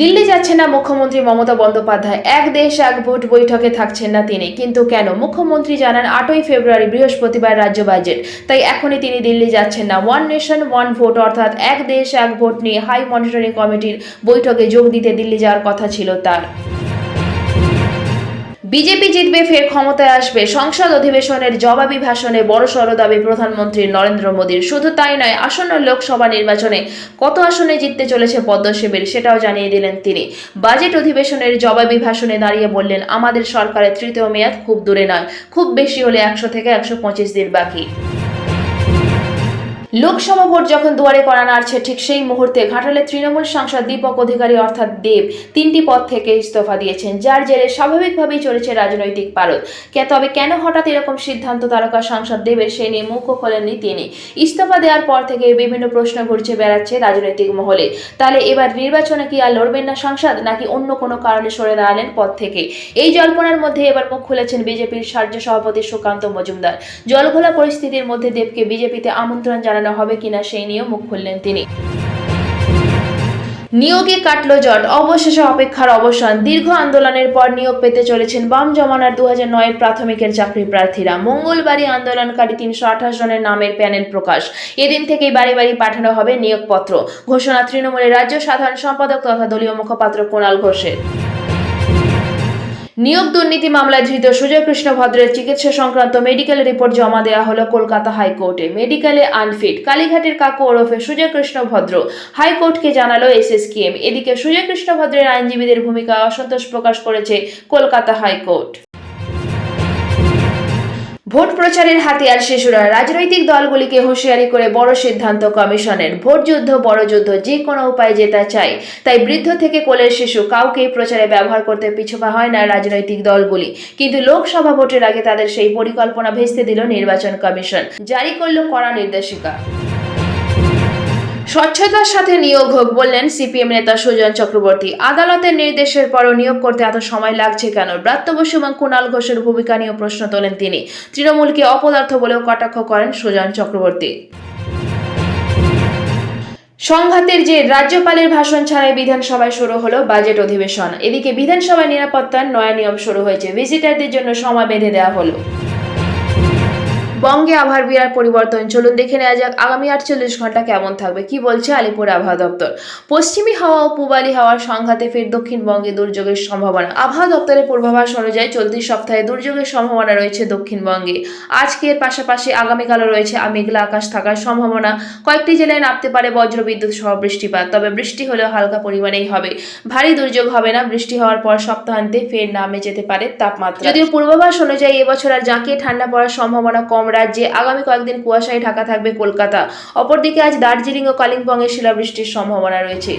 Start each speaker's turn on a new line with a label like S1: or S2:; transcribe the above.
S1: দিল্লি যাচ্ছেন না মুখ্যমন্ত্রী মমতা বন্দ্যোপাধ্যায়। এক দেশ, এক ভোট বৈঠকে থাকছেন না তিনি। কিন্তু কেন? মুখ্যমন্ত্রী জানান, আটই ফেব্রুয়ারি বৃহস্পতিবার রাজ্য বাজেট। তাই এখনই তিনি দিল্লি যাচ্ছেন না। ওয়ান নেশন ওয়ান ভোট অর্থাৎ এক দেশ, এক ভোট নিয়ে হাই মনিটরিং কমিটির বৈঠকে যোগ দিতে দিল্লি যাওয়ার কথা ছিল তার। বিজেপি জিতবে, ফের ক্ষমতায় আসবে। সংসদ অধিবেশনের জবাবি ভাষণে বড়সড় দাবি প্রধানমন্ত্রী নরেন্দ্র মোদীর। শুধু তাই নয়, আসন্ন লোকসভা নির্বাচনে কত আসনে জিততে চলেছে পদ্মশিবির সেটাও জানিয়ে দিলেন তিনি। বাজেট অধিবেশনের জবাবি ভাষণে দাঁড়িয়ে বললেন, আমাদের সরকারের তৃতীয় মেয়াদ খুব দূরে নয়, খুব বেশি হলে একশো থেকে একশো পঁচিশ দিন বাকি। লোকসভা ভোট যখন দুয়ারে করা নাড়ছে, ঠিক সেই মুহূর্তে ঘাটালের তৃণমূল সাংসদ দীপক অধিকারী অর্থাৎ দেব তিনটি পদ থেকে ইস্তফা দিয়েছেন, যার জেরে স্বাভাবিকভাবেই চলেছে রাজনৈতিক পারদ। তবে কেন হঠাৎ এরকম সিদ্ধান্ত তারকা সাংসদ দেবের? সেই নিয়ে মুখও খোলেননি তিনি। ইস্তফা দেওয়ার পর থেকে বিভিন্ন প্রশ্ন ঘুরছে, বেড়াচ্ছে রাজনৈতিক মহলে। তাহলে এবার নির্বাচনে কি আর লড়বেন না সাংসদ, নাকি অন্য কোনো কারণে সরে দাঁড়ালেন পদ থেকে? এই জল্পনার মধ্যে এবার মুখ খুলেছেন বিজেপির রাজ্য সভাপতি সুকান্ত মজুমদার। জলঘোলা পরিস্থিতির মধ্যে দেবকে বিজেপিতে আমন্ত্রণ জানানো হবে কিনা সেই নিয়েও মুখ খুললেন তিনি। নিয়োগে কাটলো জট। অবশেষে অপেক্ষার অবসান। দীর্ঘ আন্দোলনের পর নিয়োগ পেতে চলেছেন বাম জমানার দু হাজার নয়ের প্রাথমিকের চাকরি প্রার্থীরা। মঙ্গলবারই আন্দোলনকারী তিনশো আঠাশ জনের নামের প্যানেল প্রকাশ। এদিন থেকেই বাড়ি বাড়ি পাঠানো হবে নিয়োগপত্র। ঘোষণা, তৃণমূলের রাজ্য সাধারণ সম্পাদক তথা দলীয় মুখপাত্র কুণাল ঘোষের। নিয়োগ দুর্নীতি মামলায় ধৃত সুজয় কৃষ্ণ ভদ্রের চিকিৎসা সংক্রান্ত মেডিকেল রিপোর্ট জমা দেওয়া হলো কলকাতা হাইকোর্টে। মেডিকেলে আনফিট। কালীঘাটের কাকু ওরফে সুজয় কৃষ্ণ ভদ্র হাইকোর্টকে জানালো এসএসকেএম। এদিকে সুজয় কৃষ্ণ ভদ্রের আইনজীবীদের ভূমিকা অসন্তোষ প্রকাশ করেছে কলকাতা হাইকোর্ট। ভোট প্রচারের হাতিয়ার শিশুরা। রাজনৈতিক দলগুলিকে হুঁশিয়ারি করে বড় সিদ্ধান্ত কমিশনের। ভোট যুদ্ধ, বড় যুদ্ধ, যে কোনো উপায়ে জেতা চাই। তাই বৃদ্ধ থেকে কোলের শিশু কাউকেই প্রচারে ব্যবহার করতে পিছুপা হয় না রাজনৈতিক দলগুলি। কিন্তু লোকসভা ভোটের আগে তাদের সেই পরিকল্পনা ভেস্তে দিল নির্বাচন কমিশন। জারি করল কড়া নির্দেশিকা। স্বচ্ছতার সাথে নিয়োগ হোক বললেন সিপিএম নেতা সুজন চক্রবর্তী। আদালতের নির্দেশের পরও নিয়োগ করতে এত সময় লাগছে কেন? ব্রাত্য বসু এবং কুণাল ঘোষের ভূমিকা নিয়েও প্রশ্ন তোলেন তিনি। তৃণমূলকে অপদার্থ বলেও কটাক্ষ করেন সুজন চক্রবর্তী। সংঘাতের যে রাজ্যপালের ভাষণ ছাড়াই বিধানসভায় শুরু হলো বাজেট অধিবেশন। এদিকে বিধানসভায় নিরাপত্তার নয়া নিয়ম শুরু হয়েছে। ভিজিটারদের জন্য সময় বেঁধে দেওয়া হলো। বঙ্গে আবহাওয়ার বিরাট পরিবর্তন। চলুন দেখে নেওয়া যাক আগামী আটচল্লিশ ঘণ্টা কেমন থাকবে। কি বলছে আলিপুর আবহাওয়া দপ্তর? পশ্চিমী হাওয়া ও পূবালি হাওয়ার সংঘাতে ফের দক্ষিণবঙ্গে দুর্যোগের সম্ভাবনা। আবহাওয়া দপ্তরের পূর্বাভাস অনুযায়ী চলতি সপ্তাহে দুর্যোগের সম্ভাবনা রয়েছে দক্ষিণবঙ্গে। আজকের পাশাপাশি আগামীকালও রয়েছে মেঘলা আকাশ থাকার সম্ভাবনা। কয়েকটি জেলায় নামতে পারে বজ্রবিদ্যুৎ সহ বৃষ্টিপাত, তবে বৃষ্টি হলেও হালকা পরিমাণেই হবে। ভারী দুর্যোগ হবে না, বৃষ্টি হওয়ার পর সপ্তাহান্তে ফের নামে যেতে পারে তাপমাত্রা। যদিও পূর্বাভাস অনুযায়ী এবছর আর জাঁকিয়ে ঠান্ডা পড়ার সম্ভাবনা কম রাজ্যে আগামী কয়েকদিন কুয়াশায় ঢাকা থাকবে কলকাতা। অপরদিকে আজ দার্জিলিং ও কালিম্পংয়ে শিলাবৃষ্টির সম্ভাবনা রয়েছে।